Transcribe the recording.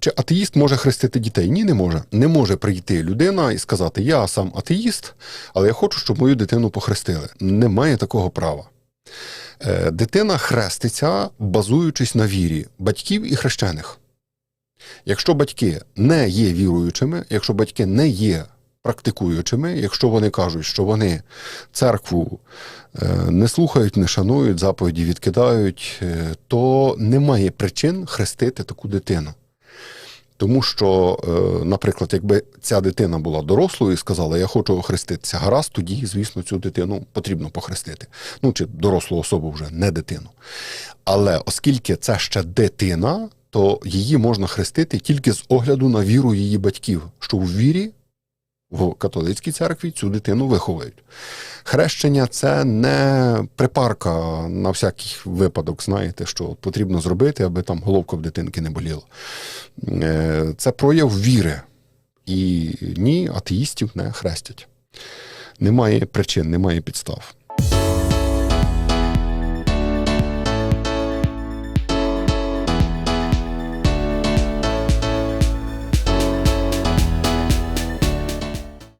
Чи атеїст може хрестити дітей? Ні, не може. Не може прийти людина і сказати: Я сам атеїст, але я хочу, щоб мою дитину похрестили. Немає такого права. Е, Дитина хреститься, базуючись на вірі батьків і хрещених. Якщо батьки не є віруючими, якщо батьки не є практикуючими, якщо вони кажуть, що вони церкву е, не слухають, не шанують, заповіді відкидають, е, то немає причин хрестити таку дитину. Тому що, е, наприклад, якби ця дитина була дорослою і сказала, я хочу охреститися, гаразд, тоді, звісно, цю дитину потрібно похрестити. Ну, чи дорослу особу вже, не дитину. Але оскільки це ще дитина, то її можна хрестити тільки з огляду на віру її батьків, що в вірі в католицькій церкві цю дитину виховують. Хрещення це не припарка на всякий випадок, знаєте, що потрібно зробити, аби там головка в дитинки не боліла. Е, Це прояв віри. І ні, атеїстів не хрестять. Немає причин, немає підстав.